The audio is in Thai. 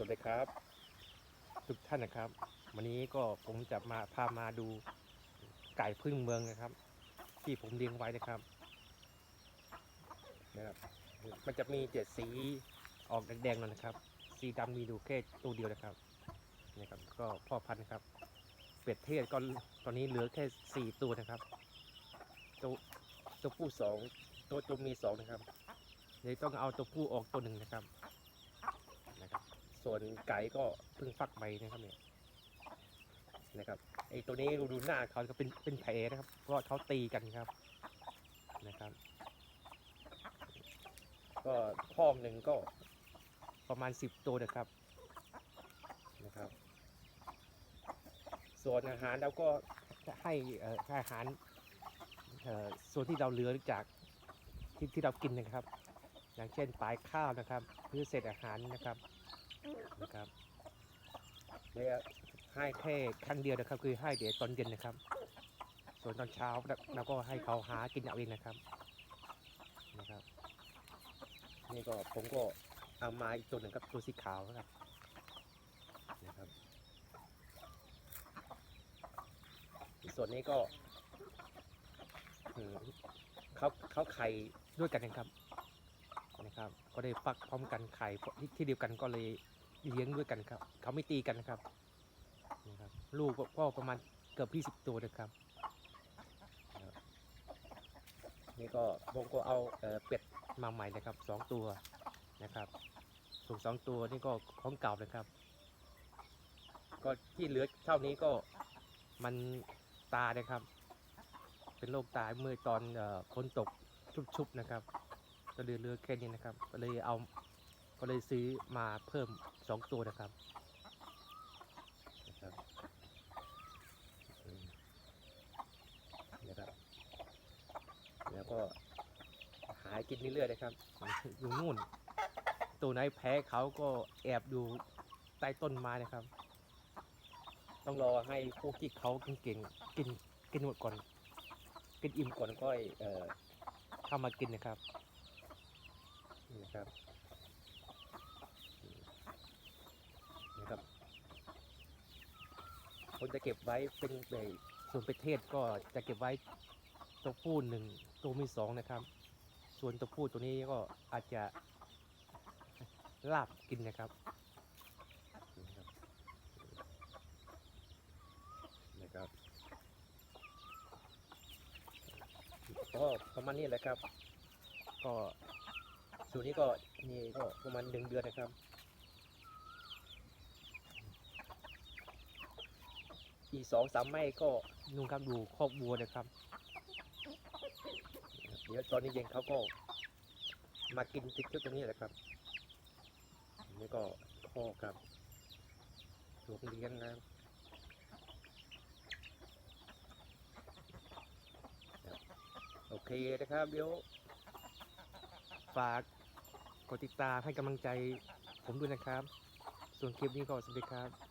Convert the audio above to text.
สวัสดีครับ ทุกท่านนะครับ วันนี้ก็ผมจะมาพามาดูไก่พึ่งเมืองนะครับ ที่ผมเลี้ยงไว้นะครับนะครับ มันจะมีเจ็ดสีออกแดงๆนนะครับ สีดำมีดูแค่ตัวเดียวนะครับนะครับก็พ่อพันธุ์นะครับ เป็ดเทศก็ตอนนี้เหลือแค่สี่ตัวนะครับ ตัวตัวผู้สองตัวตัวมีสองนะครับเดี๋ยวต้องเอาตัวผู้ออกตัวหนึ่งนะครับ ส่วนไก่ก็เพิ่งฟักใบนะครับเนี่ยนะครับไอตัวนี้ดูหน้าเขาก็เป็นเป็นแผลนะครับ เพราะเขาตีกันครับนะครับ ก็ข้องหนึ่งก็ประมาณสิบตัวนะครับนะครับ ส่วนอาหารเราก็ให้อาหารส่วนที่เราเหลือจากที่ที่เรากินนะครับ อย่างเช่นปลายข้าวนะครับหรือเศษอาหารนะครับ นะครับเนี่ยให้แค่ครั้งเดียวนะครับ คือให้เดี๋ยวตอนเย็นนะครับ ส่วนตอนเช้าเราก็ให้เขาหากินเอาเองนะครับนะครับ นี่ก็ผมก็เอามาอีกตัวหนึ่งครับตัวสีขาวนะครับนะครับส่วนนี้ก็เขาเขาไข่ด้วยกันนะครับ ครับ ก็ได้ฟักพร้อมกันไข่ที่ที่เดียวกันก็เลยเลี้ยงด้วยกันครับ เขาไม่ตีกันนะครับนะครับ ลูกก็ประมาณเกือบพี่สิบตัวนะครับนี่ก็ผมก็เอาเป็ดมาใหม่นะครับสองตัวนะครับส่วนสองตัวนี่ก็ของเก่านะครับ ก็ที่เหลือเท่านี้ก็มันตานะครับ เป็นโรคตาเมื่อตอนฝนตกชุบๆนะครับ ก็เหลือเหลือแค่นี้นะครับ ก็เลยเอาก็เลยซื้อมาเพิ่มสองตัวนะครับนะครับอืมนะครับ แล้วก็หากินเรื่อยๆนะครับอยู่นู่น ตัวไหนแพ้เขาก็แอบดูใต้ต้นไม้นะครับ ต้องรอให้พวกที่เขาเก่งๆกินกินหมดก่อน กินอิ่มก่อนก็เอ่อเข้ามากินนะครับ นี่นะครับนี่นะครับผมจะเก็บไว้เป็นในส่วนประเทศก็จะเก็บไว้ตัวผู้หนึ่งตัวมีสองนะครับ ส่วนตัวผู้ตัวนี้ก็อาจจะลาบกินนะครับนี่นะครับนะครับก็ประมาณนี้แหละครับ ก็ ส่วนนี้ก็นี่ก็ประมาณหนึ่งเดือนนะครับ อีสองสามไม้ก็นุ่งครับดูคอกวัวนะครับ เดี๋ยวตอนนี้เย็นเขาก็มากินติ๊กเกอร์ตรงนี้แหละครับนี่ก็คอกครับโรงเรียนนะโอเคนะครับเดี๋ยวฝาก กดติดตามให้กำลังใจผมด้วยนะครับ ส่วนคลิปนี้ก็สวัสดีครับ